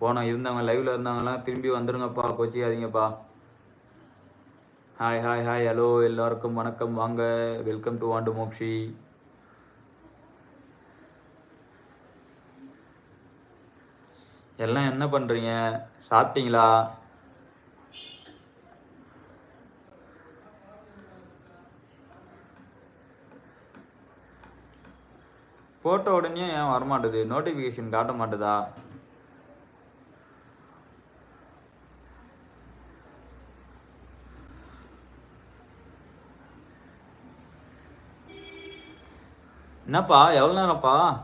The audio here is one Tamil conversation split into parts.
போன இருந்தவங்க லைவ்ல இருந்தவங்கலாம் திரும்பி வந்துருங்கப்பா கோச்சிக்காதீங்கப்பா. ஹாய் ஹாய் ஹாய் ஹலோ எல்லாருக்கும் வணக்கம். வாங்க வெல்கம் டு வாண்டு மோக்ஷி. எல்லாம் என்ன பண்றீங்க? சாப்பிட்டீங்களா? போட்ட உடனே ஏன் வரமாட்டுது? நோட்டிஃபிகேஷன் காட்ட மாட்டுதா என்னப்பா எவ்வளோ நேரம்ப்பா?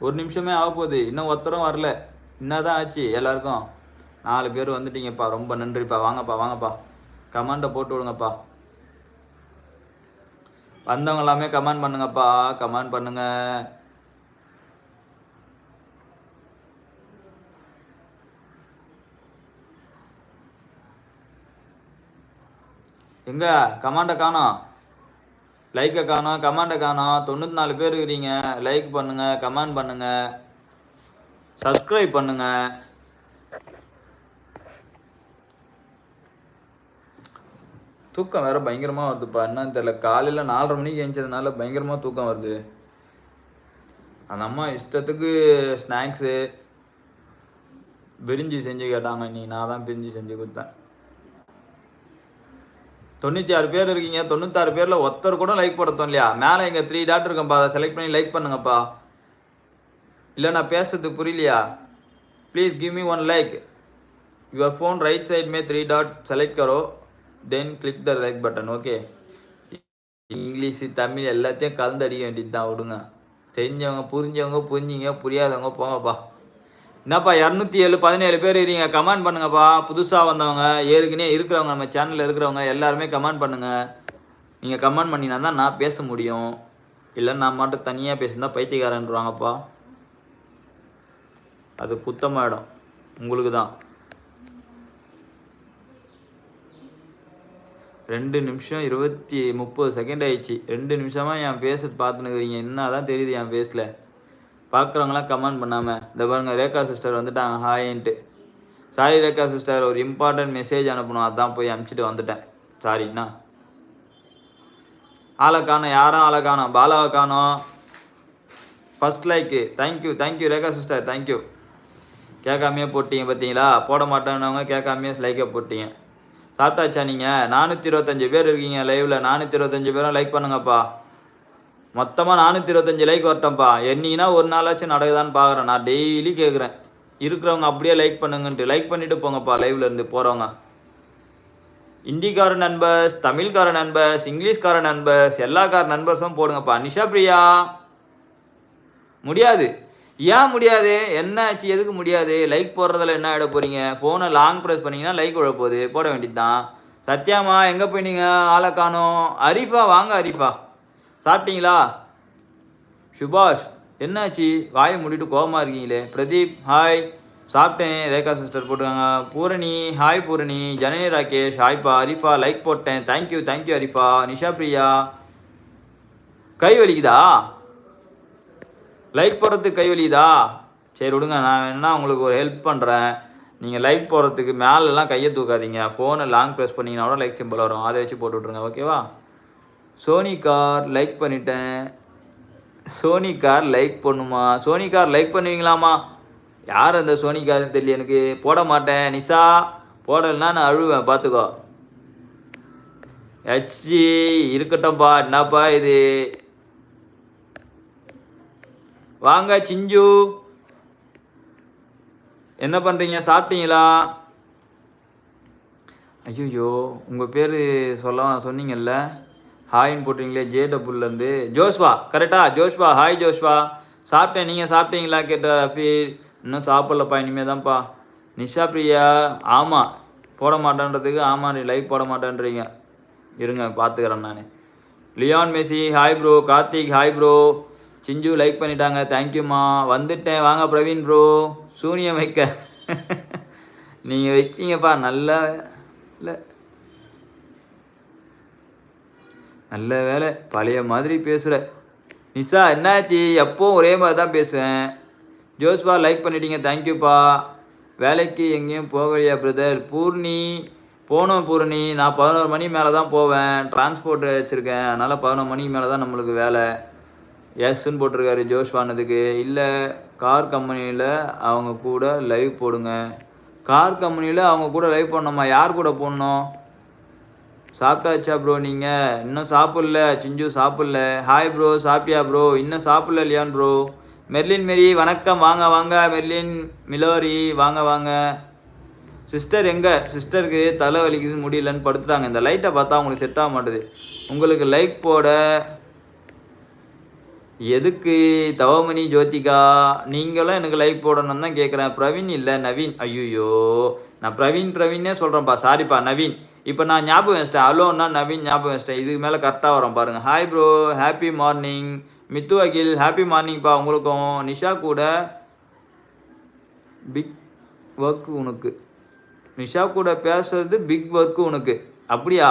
ஒரு நிமிஷமே ஆக போகுது. இன்னும் ஒருத்தரும் வரல. என்னதான் ஆச்சு எல்லாருக்கும்? நாலு பேர் வந்துட்டீங்கப்பா. ரொம்ப நன்றிப்பா. வாங்கப்பா வாங்கப்பா. கமாண்டை போட்டு விடுங்கப்பா. வந்தவங்க எல்லாமே கமெண்ட் பண்ணுங்கப்பா. கமெண்ட் பண்ணுங்க. எங்க? கமாண்டை காணோம். லைக்கை காணோம் கமாண்டை காணோம். தொண்ணூற்றி நாலு பேர் இருக்கிறீங்க. லைக் பண்ணுங்க கமெண்ட் பண்ணுங்க. சப்ஸ்கிரைப் பண்ணுங்க. தூக்கம் வேற பயங்கரமா வருதுப்பா. என்னன்னு தெரியல. காலையில நாலரை மணிக்கு எழுந்ததுனால பயங்கரமா தூக்கம் வருது. அந்த அம்மா இஷ்டத்துக்கு ஸ்நாக்ஸு பிரிஞ்சு செஞ்சு கேட்டாங்க. நீ நான் தான் பிரிஞ்சு செஞ்சு கொடுத்தேன். தொண்ணூற்றி ஆறு பேர் இருக்கீங்க தொண்ணூத்தாறு பேரில் ஒருத்தர் கூட லைக் போட தோணலையா? மேலே இங்கே த்ரீ டாட் இருக்கேன்ப்பா அதை செலக்ட் பண்ணி லைக் பண்ணுங்கப்பா. இல்லை நான் பேசுறது புரியலையா? Please give me one like your phone right side May three dot select Karo then click the like button okay English Tamil எல்லாத்தையும் கலந்து அடிக்க வேண்டியது தான் விடுங்க. தெரிஞ்சவங்க புரிஞ்சவங்க புரிஞ்சிங்க புரியாதவங்க போங்கப்பா. என்னப்பா இரநூத்தி ஏழு பதினேழு பேர் இருக்கீங்க. கமெண்ட் பண்ணுங்கப்பா. புதுசாக வந்தவங்க ஏற்கனவே இருக்கிறவங்க நம்ம சேனலில் இருக்கிறவங்க எல்லாருமே கமெண்ட் பண்ணுங்க. நீங்கள் கமெண்ட் பண்ணினா தான் நான் பேச முடியும். இல்லை நான் மட்டும் தனியாக பேசியிருந்தால் பைத்தியக்காரன்றாங்கப்பா அது குத்தமாயிடும் உங்களுக்கு தான். ரெண்டு நிமிஷம் இருபத்தி முப்பது செகண்ட் ஆயிடுச்சு. ரெண்டு நிமிஷமாக என் பேசுறது பார்த்துனுக்குறீங்க என்ன தான் தெரியுது என் ஃபேஸில் பார்க்குறவங்களாம் கமெண்ட் பண்ணாமல் இந்த பாருங்கள் ரேகா சிஸ்டர் வந்துட்டாங்க ஹாயின்ட்டு. சாரி ரேகா சிஸ்டர் ஒரு இம்பார்ட்டன்ட் மெசேஜ் அனுப்பணும். அதான் போய் அனுப்பிச்சிட்டு வந்துட்டேன். சாரிண்ணா ஆளை காணோம் யாரும் ஆளை காணோம் பாலாவை காணோம். First like thank you thank you Rekha sister thank you கேட்காமையே போட்டீங்க பார்த்தீங்களா? போட மாட்டேன்னவங்க கேட்காமையே லைக்கை போட்டீங்க. சாப்பிட்டாச்சா நீங்கள் நானூற்றி இருபத்தஞ்சி பேர் இருக்கீங்க லைவில் நானூற்றி இருபத்தஞ்சு பேரும் லைக் பண்ணுங்கப்பா. மொத்தமாக நானூற்றி இருபத்தஞ்சி லைக் வரட்டோம்ப்பா என்னைக்குன்னா ஒரு நாளாச்சும் நடக்குதான்னு பார்க்குறேன் நான் டெய்லி கேட்குறேன் இருக்கிறவங்க அப்படியே லைக் பண்ணுங்கன்ட்டு. லைக் பண்ணிட்டு போங்கப்பா லைவ்ல இருந்து போகிறவங்க இந்திக்கார நண்பர்ஸ் தமிழ்கார நண்பர்ஸ் இங்கிலீஷ்கார நண்பர்ஸ் எல்லாக்கார நண்பர்ஸும் போடுங்கப்பா. நிஷா பிரியா. முடியாது. ஏன் முடியாது? என்ன ஆச்சு? எதுக்கு முடியாது? லைக் போடுறதுல என்ன ஆகிட போறீங்க? ஃபோனை லாங் ப்ரெஸ் பண்ணீங்கன்னா லைக் விழப்போகுது போகுது. போட வேண்டியது தான் சத்யாமா எங்கே போயினீங்க ஆளை காணும். அரிஃபா வாங்க அரிஃபா. சாப்பிட்டீங்களா? சுபாஷ் என்னாச்சு? வாயை மூடிட்டு கோபமாக இருக்கீங்களே. பிரதீப் ஹாய் சாப்பிட்டேன். ரேகா சிஸ்டர் போட்டுருக்காங்க. பூரணி ஹாய் பூரணி. ஜனனி ராகேஷ் ஹாய்ப்பா அரிஃபா லைக் போட்டேன். Thank you thank you Arifa. Nisha Priya. கை வலிக்குதா? லைக் போடுறதுக்கு கை வலிக்குதா? சரி விடுங்க. நான் வேணா உங்களுக்கு ஒரு ஹெல்ப் பண்ணுறேன் நீங்கள் லைக் போடுறதுக்கு மேலெல்லாம் கையை தூக்காதீங்க. ஃபோனை லாங் ப்ரெஸ் பண்ணிங்கன்னா கூட லைக் சிம்பிள் வரும். அதை வச்சு போட்டு விட்ருங்க ஓகேவா சோனி கார் லைக் பண்ணிட்டேன். சோனி கார் லைக் பண்ணுமா? சோனி கார் லைக் பண்ணுவீங்களாமா யார் அந்த சோனி கார்னு தெரியல எனக்கு. போட மாட்டேன். நிஷா போடலைன்னா நான் அழுவேன். பார்த்துக்கோ. ஹச்ஜி இருக்கட்டும்ப்பா. என்னப்பா இது? வாங்க சிஞ்சு. என்ன பண்ணுறீங்க சாப்பிட்டீங்களா? ஐயோ உங்கள் பேர் சொல்ல சொன்னீங்கல்ல. ஹாய்ன்னு போட்டிங்களே ஜே டபுள்லேருந்து ஜோஷ்வா கரெக்டா ஜோஷ்வா ஹாய் ஜோஷ்வா. சாப்பிட்டேன் நீங்கள் சாப்பிட்டீங்களா? கேட்ட ரஃபி இன்னும் சாப்பிட்லப்பா இனிமேல் தான்ப்பா நிஷா பிரியா ஆமாம் போட மாட்டேன்றதுக்கு ஆமாம் நீ லைக் போட மாட்டேன்றீங்க. இருங்க பார்த்துக்கிறேன் நான். Leon Messi hi bro Karthik hi bro Sinju like பண்ணிட்டாங்க. தேங்க்யூம்மா வந்துட்டேன். வாங்க பிரவீன் ப்ரோ சூனியம் வைக்க. நீங்கள் வைக்கீங்கப்பா நல்ல இல்லை. நல்ல வேலை பழைய மாதிரி பேசுகிற நிஷா என்னாச்சு? எப்போவும் ஒரே மாதிரி தான் பேசுவேன். ஜோஸ்வா லைக் பண்ணிட்டீங்க. தேங்க்யூப்பா வேலைக்கு எங்கேயும் போகலையா பிரதர் பூர்ணி போனோம் பூர்ணி. நான் பதினோரு மணி மேலே தான் போவேன். டிரான்ஸ்போர்ட் வச்சுருக்கேன். அதனால் பதினோரு மணிக்கு மேலே தான் நம்மளுக்கு வேலை. எஸ்ன்னு போட்டிருக்காரு ஜோஷ்வானதுக்கு இல்லை கார் கம்பெனியில் அவங்க கூட லைவ் போடுங்க. கார் கம்பெனியில் அவங்க கூட லைவ் பண்ணணுமா யார் கூட போடணும்? சாப்பிட்டாச்சா ப்ரோ நீங்கள் இன்னும் சாப்பிடல சிஞ்சு சாப்பிடல. ஹாய் ப்ரோ சாப்பிட்டியா ப்ரோ இன்னும் சாப்பிடல இல்லையான் ப்ரோ மெர்லின் மெரி வணக்கம். வாங்க வாங்க. மெர்லின் மிலோரி வாங்க வாங்க. சிஸ்டர் எங்கே? சிஸ்டருக்கு தலை வலிக்குது முடியலன்னு படுத்துட்டாங்க. இந்த லைட்டை பார்த்தா உங்களுக்கு செட் ஆக மாட்டுது. உங்களுக்கு லைக் போட எதுக்கு? தவமணி ஜோதிகா நீங்களும் எனக்கு லைக் போடணும்னு தான் கேட்குறேன் பிரவீன் இல்லை நவீன். ஐயோ நான் பிரவீன் பிரவீனே சொல்கிறேன்ப்பா சாரிப்பா நவீன். இப்போ நான் ஞாபகம் வச்சிட்டேன். அலோன்னா நவீன் ஞாபகம் வச்சிட்டேன். இதுக்கு மேலே கரெக்டாக வரோம் பாருங்கள் hi bro happy morning Mithu Akhil happy மார்னிங்ப்பா உங்களுக்கும். நிஷா கூட பிக் ஒர்க் உனக்கு. நிஷா கூட பேசுறது பிக் ஒர்க்கு உனக்கு. அப்படியா?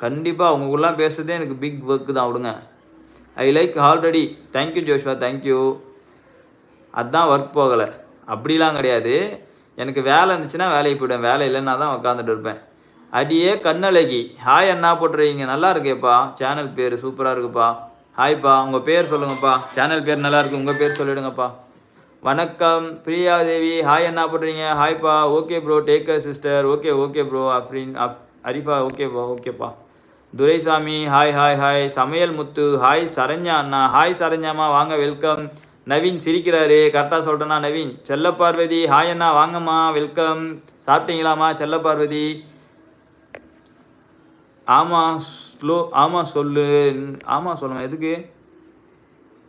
கண்டிப்பாக உங்களுக்குலாம் பேசுறதே எனக்கு பிக் ஒர்க்கு தான். விடுங்க. I like already thank you Joshua thank you அதுதான் ஒர்க் போகலை. அப்படிலாம் கிடையாது. எனக்கு வேலை இருந்துச்சுன்னா வேலைக்கு போய்டுவேன். வேலை இல்லைன்னா தான் உட்காந்துட்டு இருப்பேன். அடியே கண்ணழகி. ஹாய் அண்ணா போட்டுருக்கீங்க. நல்லா இருக்கேப்பா. சேனல் பேர் சூப்பராக இருக்குப்பா. ஹாய்ப்பா உங்கள் பேர் சொல்லுங்கப்பா. சேனல் பேர் நல்லா இருக்கு. உங்கள் பேர் சொல்லிடுங்கப்பா. வணக்கம். பிரியா தேவி. ஹாய் அண்ணா போடுறீங்க ஹாய்ப்பா okay bro taker sister okay okay bro Afrin அப் அரிஃபா ஓகேப்பா ஓகேப்பா துரைசாமி ஹாய் ஹாய் ஹாய். சமையல் முத்து ஹாய் சரண்யா அண்ணா. ஹாய் சரண்யாமா வாங்க வெல்கம். நவீன் சிரிக்கிறாரு. கரெக்டாக சொல்கிறேன்னா நவீன்? செல்ல பார்வதி ஹாய் அண்ணா வாங்கம்மா வெல்கம். சாப்பிட்டீங்களாம்மா செல்ல பார்வதி? ஆமாம் ஸ்லோ ஆமாம் சொல்லு. ஆமாம் சொல்லுங்க எதுக்கு?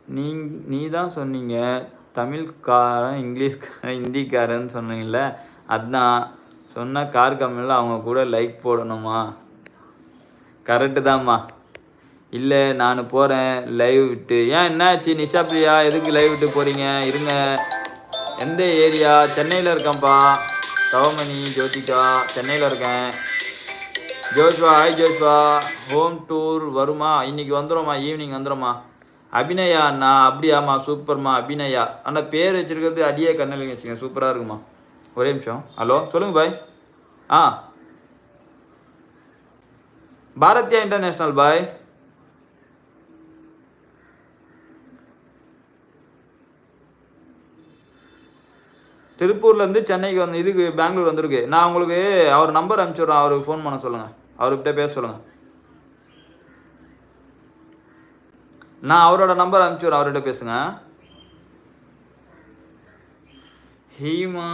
நீ நீ தான் சொன்னீங்க. தமிழ்காரன் இங்கிலீஷ்காரன் ஹிந்திக்காரன் சொன்னீங்கல்ல அதான். சொன்ன கார் கம்பெனியில் அவங்க கூட லைக் போடணுமா? கரெக்டு தான்மா. இல்லை நான் போகிறேன் லைவ் விட்டு. ஏன் என்னாச்சு? நிஷா பிரியா எதுக்கு லைவ் விட்டு போகிறீங்க இருங்க. எந்த ஏரியா? சென்னையில் இருக்கேன்ப்பா. தவமணி ஜோதிகா சென்னையில் இருக்கேன். Joshua hi Joshua. Home tour வருமா? இன்னைக்கு வந்துடும்மா ஈவினிங் வந்துடும்மா அபிநயா அண்ணா அப்படியாம்மா சூப்பர்மா அபிநயா. அண்ணா பேர் வச்சுருக்கிறது அடியே கண்ணில் வச்சுங்க சூப்பராக இருக்குமா ஒரே நிமிஷம். ஹலோ சொல்லுங்கள் பாய் ஆ. பாரதியா இன்டர்நேஷ்னல் பாய். திருப்பூர்லேருந்து சென்னைக்கு வந்து இதுக்கு பெங்களூர் வந்திருக்கு. நான் உங்களுக்கு அவர் நம்பர் அனுப்பிச்சுட்றேன் அவருக்கு ஃபோன் பண்ண சொல்லுங்கள் அவர்கிட்ட பேச சொல்லுங்கள் நான் அவரோட நம்பர் அனுப்பிச்சுட்றேன் அவர்கிட்ட பேசுங்க. ஹீமா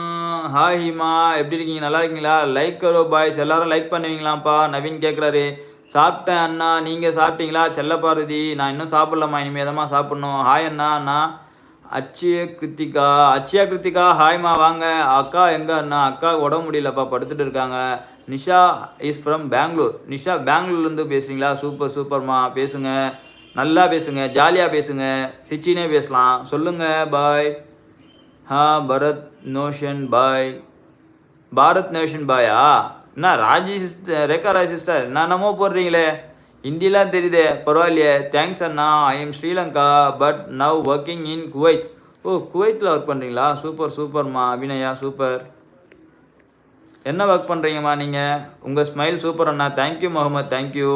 ஹாய் ஹீமா எப்படி இருக்கீங்க? நல்லா இருக்கீங்களா? லைக் கரோ பாய்ஸ் எல்லாரும் லைக் பண்ணுவீங்களாப்பா நவீன் கேட்குறாரு சாப்பிட்டேன் அண்ணா. நீங்கள் சாப்பிட்டீங்களா? செல்லப்பாரதி நான் இன்னும் சாப்பிட்லம்மா. இனிமேல் தான் சாப்பிட்ணும்? ஹாய் அண்ணா அண்ணா. அச்சிய கிருத்திகா. அச்சியா கிருத்திகா ஹாய்மா வாங்க. அக்கா எங்கே அண்ணா? அக்கா உடம்பு முடியலப்பா. படுத்துட்டு இருக்காங்க. நிஷா இஸ் ஃப்ரம் பெங்களூர் நிஷா பெங்களூர்லேருந்து பேசுகிறீங்களா சூப்பர் சூப்பர்மா பேசுங்க. நல்லா பேசுங்க. ஜாலியாக பேசுங்க. சிச்சினே பேசலாம். சொல்லுங்கள் பாய் ஹா பரத் நோஷன் பாய் பாரத் நேஷன் பாயா என்ன ராஜி சிஸ்டர் ரேகா ராஜ் சிஸ்டர் என்னென்னமோ போடுறீங்களே ஹிந்திலாம் தெரியுதே பரவாயில்லையே thanks Anna I am Sri Lanka but now working in Kuwait ஓ குவைத்தில் ஒர்க் பண்ணுறீங்களா சூப்பர் சூப்பர்மா அபிநயா சூப்பர் என்ன ஒர்க் பண்ணுறீங்கம்மா நீங்கள் உங்கள் smile super Anna thank you Mohammed thank you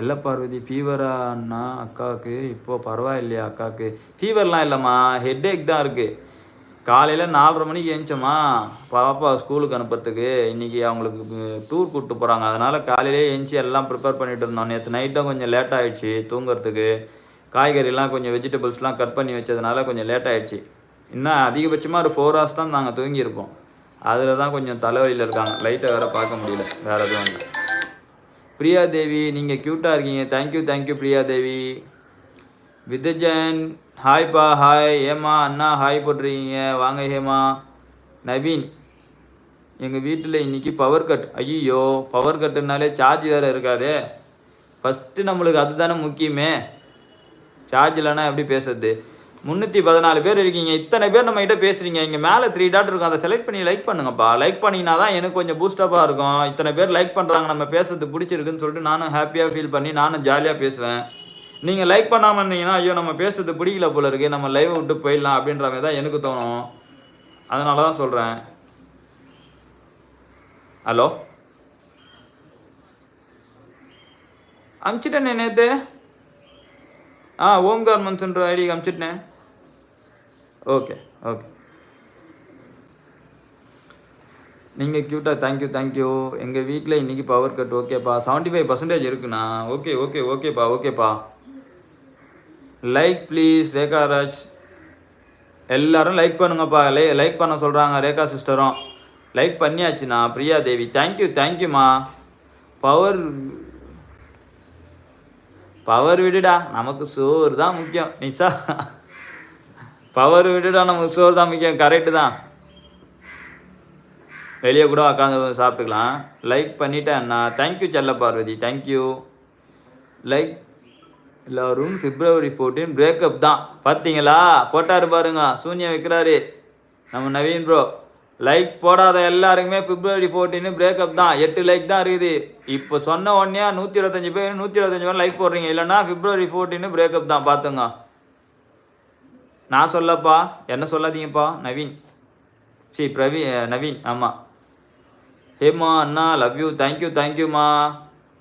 செல்ல பார்வதி ஃபீவரானா அக்காவுக்கு? இப்போது பரவாயில்லையா அக்காவுக்கு? ஃபீவர்லாம் இல்லைம்மா ஹெட்டேக் தான் இருக்குது காலையில் நாலரை மணிக்கு எழுந்தோமா பாப்பா ஸ்கூலுக்கு அனுப்புறதுக்கு. இன்றைக்கி அவங்களுக்கு டூர் கூப்பிட்டு போகிறாங்க அதனால் காலையிலே எழுந்துச்சி எல்லாம் ப்ரிப்பேர் பண்ணிகிட்டு இருந்தோம். நேற்று நைட்டும் கொஞ்சம் லேட் ஆகிடுச்சு தூங்குறதுக்கு. காய்கறிலாம் கொஞ்சம் வெஜிடபிள்ஸ்லாம் கட் பண்ணி வச்சதுனால கொஞ்சம் லேட் ஆகிடுச்சு இன்னும் அதிகபட்சமாக ஒரு ஃபோர் ஹவர்ஸ் தான் நாங்கள் தூங்கியிருப்போம். அதில் தான் கொஞ்சம் தலைவலியில் இருக்காங்க. லைட்டை வேறு பார்க்க முடியல. வேறு எதுவும் இல்லை. பிரியா தேவி நீங்கள் க்யூட்டாக இருக்கீங்க. Thank you thank you Priya Devi விதஜன் ஹாய்ப்பா ஹாய் ஏமா அண்ணா ஹாய் போட்டிருக்கீங்க. வாங்க ஹேமா. நவீன் எங்கள் வீட்டில் இன்றைக்கி பவர் கட் ஐயோ பவர் கட்டுனாலே சார்ஜ் வேறு இருக்காதே. ஃபஸ்ட்டு நம்மளுக்கு அதுதானே முக்கியமே. சார்ஜ் இல்லைன்னா எப்படி பேசுறது? முந்நூற்றி பதினாலு பேர் இருக்கீங்க. இத்தனை பேர் நம்மகிட்ட பேசுகிறீங்க இங்கே மேலே த்ரீ டாட் இருக்கும். அதை செலக்ட் பண்ணி லைக் பண்ணுங்கப்பா. லைக் பண்ணினா தான் எனக்கு கொஞ்சம் பூஸ்டப்பாக இருக்கும். இத்தனை பேர் லைக் பண்ணுறாங்க நம்ம பேசுறது பிடிச்சிருக்குன்னு சொல்லிட்டு நானும் ஹாப்பியாக ஃபீல் பண்ணி நானும் ஜாலியாக பேசுவேன். நீங்கள் லைக் பண்ணாமல் இருந்தீங்கன்னா ஐயோ நம்ம பேசுறது பிடிக்கல போல இருக்குது நம்ம லைவை விட்டு போயிடலாம் அப்படின்ற மாதிரி தான் எனக்கு தோணும். அதனால தான் சொல்கிறேன் ஹலோ அனுப்பிச்சிட்டேனே நேற்று ஆ ஓம் கார்மெண்ட்ஸ்ன்ற ஐடி அனுப்பிச்சிட்டேன் ஓகே ஓகே நீங்கள் க்யூட்டாக தேங்க்யூ தேங்க்யூ எங்கள் வீட்டில் இன்றைக்கி பவர் கட் ஓகேப்பா செவன்ட்டி ஃபைவ் பர்சன்டேஜ் இருக்குண்ணா. ஓகே ஓகே ஓகேப்பா ஓகேப்பா லைக் ப்ளீஸ் ரேகா ராஜ் எல்லாரும் லைக் பண்ணுங்கப்பா. லை லைக் பண்ண சொல்கிறாங்க ரேகா சிஸ்டரும் லைக் பண்ணியாச்சுண்ணா பிரியா தேவி. தேங்க்யூ தேங்க்யூம்மா பவர் பவர் விடுடா. நமக்கு சோறு தான் முக்கியம். நிசா பவர் விட்டுட்டா நமக்கு சோறு தான் முக்கியம். கரெக்டு தான். வெளியே கூட உட்காந்து சாப்பிட்டுக்கலாம். லைக் பண்ணிட்டேன் அண்ணா தேங்க்யூ செல்ல பார்வதி. தேங்க்யூ லைக் எல்லோரும் பிப்ரவரி ஃபோர்டீன் பிரேக்கப் தான். பார்த்தீங்களா போட்டார் பாருங்க. சூன்யம் வைக்கிறாரு. நம்ம நவீன் ப்ரோ லைக் போடாத எல்லாருக்குமே பிப்ரவரி ஃபோர்டீனு பிரேக்கப் தான். எட்டு லைக் தான் இருக்குது. இப்போ சொன்ன உடனே நூற்றி இருபத்தஞ்சி பேர் நூற்றி இருபத்தஞ்சி பேர் லைக் போடுறீங்க. இல்லைன்னா பிப்ரவரி ஃபோர்டீனு பிரேக்கப் தான். பார்த்துங்க நான் சொல்லப்பா என்ன சொல்லாதீங்கப்பா நவீன். சரி பிரவி நவீன் ஆமாம் ஹேமா அண்ணா லவ் யூ தேங்க்யூ தேங்க்யூம்மா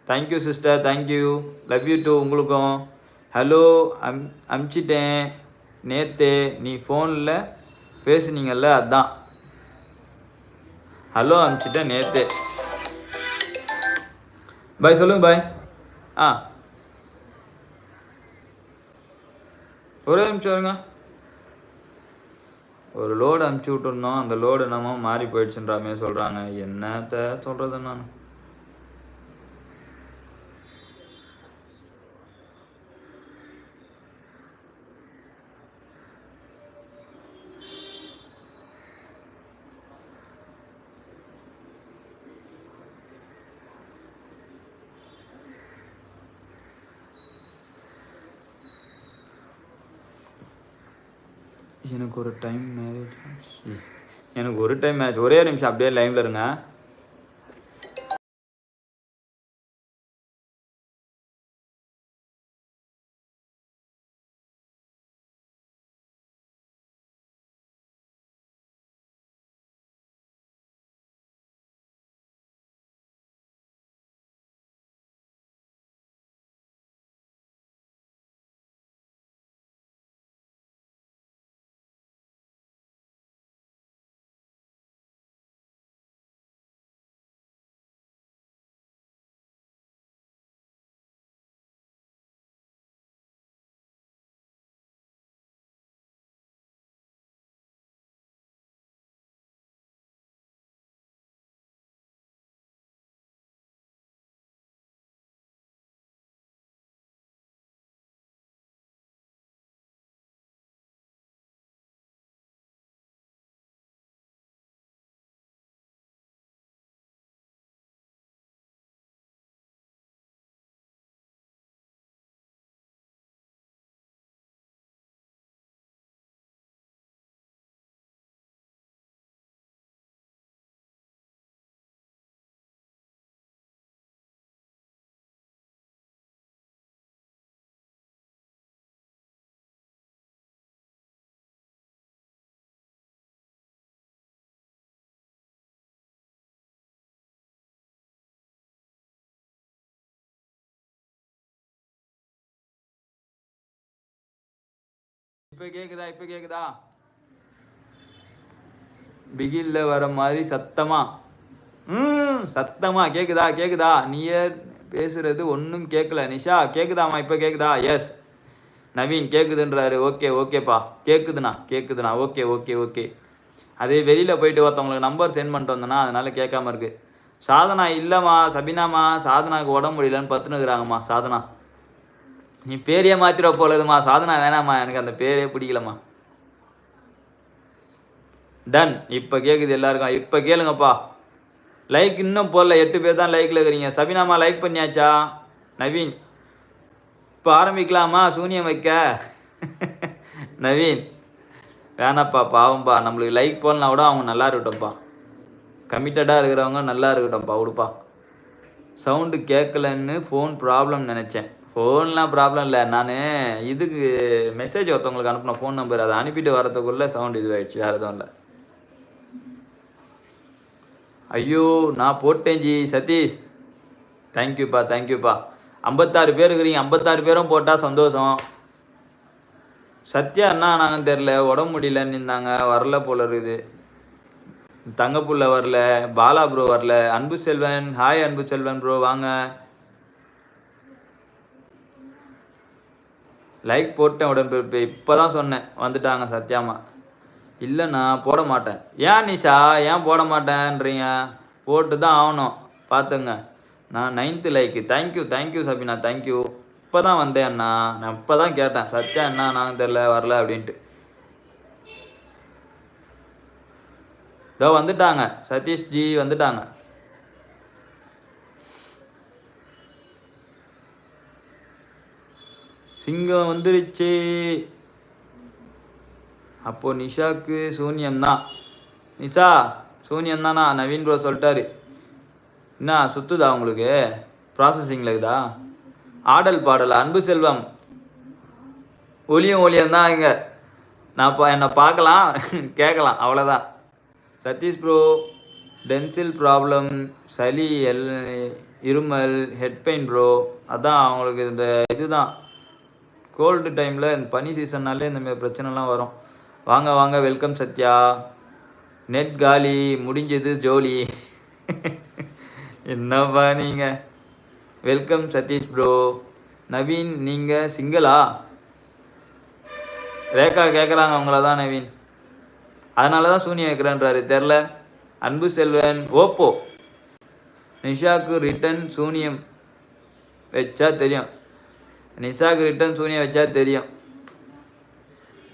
thank you sister thank you love you too உங்களுக்கும். ஹலோ அம் அனுப்பிச்சிட்டேன் நேத்தே நீ ஃபோனில் பேசுனீங்கல்ல அதான். ஹலோ அனுப்பிச்சிட்டேன் நேத்தே. பாய் சொல்லுங்க பாய் ஆ. ஒரே நிமிஷம் வருங்க ஒரு லோடு அனுப்பிச்சி விட்டுருந்தோம். அந்த லோடு என்னமோ மாறி போயிடுச்சுன்றாமே சொல்கிறாங்க என்னத்த சொல்கிறது நான்? எனக்கு ஒரு டைம் மேரேஜ் எனக்கு ஒரு டைம் மேரேஜ் ஒரே நிமிஷம் அப்படியே லைனில் இருங்க. இப்போ கேக்குதா இப்போ கேக்குதா? பிகில்ல வர மாதிரி சத்தமா? ம் சத்தமா. கேக்குதா கேக்குதா? நீயர் பேசுறது ஒன்றும் கேட்கல நிஷா கேட்குதாம்மா இப்போ கேக்குதா? எஸ் நவீன் கேக்குதுன்றாரு. ஓகே ஓகேப்பா. கேக்குதுண்ணா கேக்குதுண்ணா. Okay okay okay. அதே வெளியில் போயிட்டு ஒருத்தவங்களுக்கு நம்பர் சென்ட் பண்ணிட்டு வந்தேன்னா அதனால கேட்காம இருக்கு. சாதனா இல்லைம்மா சபினாம்மா. சாதனாக்கு உடம்பு முடியலன்னு பத்துனுக்குறாங்கம்மா சாதனா. நீ பேரையே மாற்றிட போலதுமா சாதனா வேணாம்மா. எனக்கு அந்த பேரே பிடிக்கலம்மா. டன் இப்போ கேட்குது எல்லாருக்கும். இப்போ கேளுங்கப்பா. லைக் இன்னும் போடல. எட்டு பேர் தான் லைக்கில் இருக்கிறீங்க. சபினாமா லைக் பண்ணியாச்சா? நவீன். இப்போ ஆரம்பிக்கலாமா? சூனியம் வைக்க? நவீன். வேணாப்பா பாவம்ப்பா நம்மளுக்கு லைக் போடலாம் கூட அவங்க நல்லா இருக்கட்டும்ப்பா. கமிட்டடாக இருக்கிறவங்க நல்லா இருக்கட்டும்ப்பா. விடுப்பா சவுண்டு கேட்கலன்னு ஃபோன் ப்ராப்ளம் நினச்சேன். ஃபோன்லாம் ப்ராப்ளம் இல்லை. நான் இதுக்கு மெசேஜ் ஒருத்தவங்களுக்கு அனுப்பின ஃபோன் நம்பர் அதை அனுப்பிட்டு வரதுக்குள்ளே சவுண்ட் இதுவாயிடுச்சு. வேறு எதுவும் இல்லை. ஐயோ நான் போட்டேன் ஜி சதீஷ். தேங்க்யூப்பா தேங்க்யூப்பா ஐம்பத்தாறு பேர் இருக்கிறீங்க. ஐம்பத்தாறு பேரும் போட்டால் சந்தோஷம். சத்யா என்ன ஆனாங்கன்னு தெரில உடம்பு முடியலன்னு இருந்தாங்க. வரல போல இருக்குது. தங்கப்புள்ள வரல. பாலா ப்ரோ வரல. அன்பு செல்வன் ஹாய் அன்பு செல்வன் ப்ரோ வாங்க. லைக் போட்டேன் உடன்பிறப்பு இப்போ தான் சொன்னேன். வந்துட்டாங்க சத்யாமா. இல்லைண்ணா போட மாட்டேன். ஏன் நிஷா? ஏன் போட மாட்டேன்றீங்க? போட்டு தான் ஆகணும். பார்த்துங்க நான் ninth like thank you thank you Sabina. Thank you இப்போ தான் வந்தேன் அண்ணா. நான் இப்போ தான் கேட்டேன். சத்யா என்ன நாங்கள் தெரில வரல அப்படின்ட்டு. இதோ வந்துட்டாங்க. சதீஷ்ஜி வந்துட்டாங்க. சிங்கம் வந்துருச்சு. அப்போ நிஷாக்கு சூன்யம் தான் நிஷா சூன்யம் தானா நவீன் ப்ரோ சொல்லிட்டாரு. என்ன சுத்துதா உங்களுக்கு? ப்ராசஸிங்கில் இருக்குதா? ஆடல் பாடல் அன்பு செல்வம். ஒளியும் ஒளியும் தான் இங்கே. நான் இப்போ என்னை பார்க்கலாம். கேட்கலாம் அவ்வளோதான் சதீஷ் ப்ரோ டென்சில் ப்ராப்ளம் சளி எல் இருமல் ஹெட் பெயின் ப்ரோ அதான் அவங்களுக்கு இந்த இதுதான். கோல்டு டைமில் இந்த பனி சீசன்னாலே இந்தமாதிரி பிரச்சனைலாம் வரும். வாங்க வாங்க வெல்கம் சத்யா. நெட் காலி முடிஞ்சது ஜோலி. என்னப்பா நீங்கள் வெல்கம் சதீஷ் ப்ரோ நவீன் நீங்கள் சிங்கிளா ரேகா கேட்குறாங்க அவங்கள தான் நவீன். அதனால தான் சூனியா வைக்கிறேன்றாரு தெரில. அன்பு செல்வன் ஓப்போ. நிஷாக்கு ரிட்டன் சூனியம் வச்சா தெரியும். நிஷாக்கு ரிட்டன் சூனியம் வச்சா தெரியும்.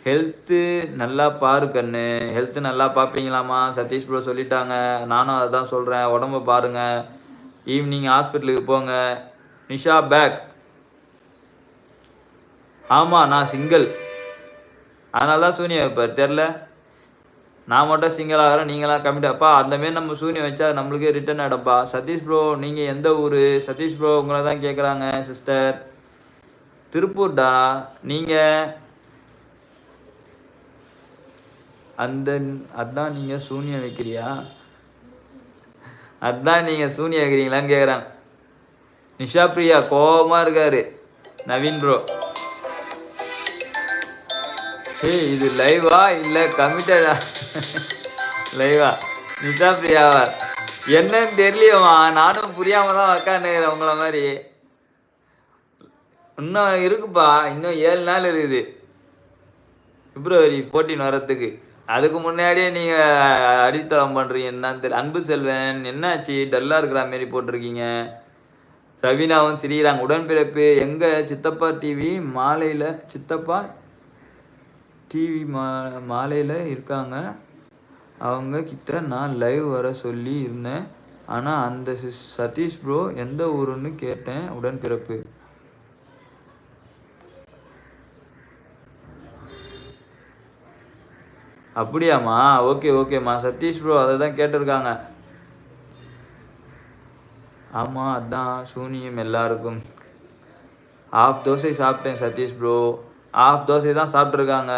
ஹெல்த்து நல்லா பாரு கண்ணு. ஹெல்த்து நல்லா பார்ப்பீங்களாமா சதீஷ் ப்ரோ சொல்லிட்டாங்க. நானும் அதை தான் சொல்கிறேன் உடம்ப பாருங்க. ஈவினிங் ஹாஸ்பிட்டலுக்கு போங்க. நிஷா பேக் ஆமாம் நான் சிங்கிள் அதனால தான் சூனியம் வைப்பார். தெரில நான் மட்டும் சிங்கிள் ஆகிறேன். நீங்களாம் கம்மிட்டாப்பா அந்தமாரி நம்ம சூனியம் வச்சா நம்மளுக்கே ரிட்டர்ன் ஆகிடப்பா சதீஷ் ப்ரோ நீங்கள் எந்த ஊர்? சதீஷ் ப்ரோ உங்களை தான் கேட்குறாங்க சிஸ்டர் திருப்பூர்டா நீங்கள் அந்த அதான் நீங்கள் சூனியம் வைக்கிறியா? அதான் நீங்கள் சூனியம் வைக்கிறீங்களான்னு கேட்குறாங்க நிஷா பிரியா கோபமாக இருக்காரு. நவீன் ப்ரோ ஏய் இது லைவா இல்லை கமிட்டடா லைவா நிஷா பிரியாவா? என்னன்னு தெரியலையம்மா. நானும் புரியாமல் தான் உக்காந்துக்கிறேன் உங்களை மாதிரி. இன்னும் இருக்குப்பா இன்னும் ஏழு நாள் இருக்குது. பிப்ரவரி ஃபோர்டீன் வரத்துக்கு அதுக்கு முன்னாடியே நீங்கள் அடித்தளம் பண்ணுறீங்க என்னன்னு தெரியல. அன்பு செல்வன் என்னாச்சு? டல்லாக இருக்கிற மாரி போட்டிருக்கீங்க. சவினாவும் சிரிக்கிறாங்க. உடன்பிறப்பு எங்கள் சித்தப்பா டிவி மாலையில் சித்தப்பா டிவி மா மாலையில் இருக்காங்க. அவங்க கிட்ட நான் லைவ் வர சொல்லி இருந்தேன் ஆனால் அந்த சதீஷ் ப்ரோ எந்த ஊருன்னு கேட்டேன். உடன்பிறப்பு. அப்படியாம்மா? ஓகே ஓகேம்மா. சதீஷ் ப்ரோ அதை தான் கேட்டிருக்காங்க. ஆமாம் அதான். சூனியம் எல்லாருக்கும். ஆஃப் தோசை சாப்பிட்டேன் சதீஷ் ப்ரோ ஆஃப் தோசை தான் சாப்பிட்ருக்காங்க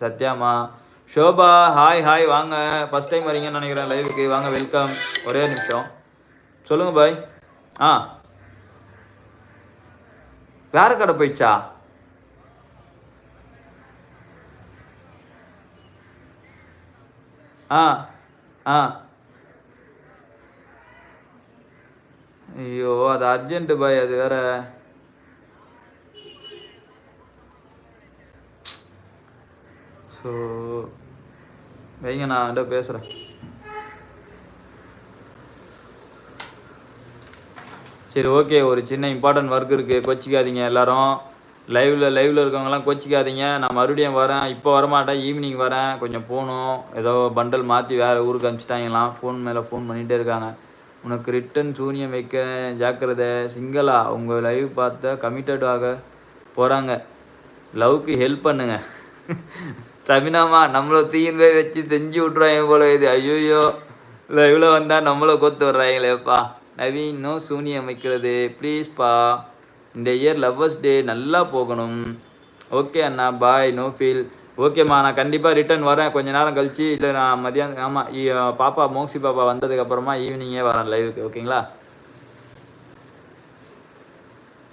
சத்யாமா ஷோபா ஹாய் ஹாய் வாங்க. ஃபஸ்ட் டைம் வரீங்கன்னு நினைக்கிறேன் லைவுக்கு வாங்க வெல்கம் ஒரே நிமிஷம். சொல்லுங்கள் பாய். ஆ. வேற கடை போயிடுச்சா? ஆ ஆ. ஐயோ அது அர்ஜென்ட் பாய் அது வேற. ஸோ வைங்க நான் அவன்கிட்ட பேசுகிறேன் சரி ஓகே ஒரு சின்ன இம்பார்ட்டன்ட் ஒர்க் இருக்குது கொச்சிக்காதீங்க எல்லாரும். லைவில் லைவில் இருக்கவங்கலாம் கோச்சிக்காதீங்க. நான் மறுபடியும் வரேன். இப்போ வரமாட்டேன். ஈவினிங் வரேன். கொஞ்சம் போகணும். ஏதோ பண்டல் மாற்றி வேறு ஊருக்கு அனுப்பிச்சிட்டாங்களாம் ஃபோன் மேலே ஃபோன் பண்ணிகிட்டே இருக்காங்க. உனக்கு ரிட்டன் சூனியம் வைக்க ஜாக்கிரதை. சிங்கிளா உங்கள் லைவ் பார்த்த கமிட்டட் ஆக போகிறாங்க லவ்க்கு ஹெல்ப் பண்ணுங்க. தமிழாமா நம்மள தீயின் பேர் வச்சு செஞ்சு விட்றாங்க போல இது. ஐயோயோ. லைவ்ல வந்தால் நம்மளை கொத்து வர்றாங்களேப்பா நவீன் இன்னும் சூனியம் வைக்கிறது. ப்ளீஸ்ப்பா இந்த இயர் லவ்வர்ஸ் டே நல்லா போகணும். ஓகே அண்ணா பாய் நோ ஃபீல் ஓகேம்மா நான் கண்டிப்பாக ரிட்டர்ன் வரேன். கொஞ்ச நேரம் கழிச்சு இல்லை நான் மதியானம் ஆமாம் பாப்பா மோக்ஸி பாப்பா வந்ததுக்கப்புறமா ஈவினிங்கே வரேன் லைவுக்கு ஓகேங்களா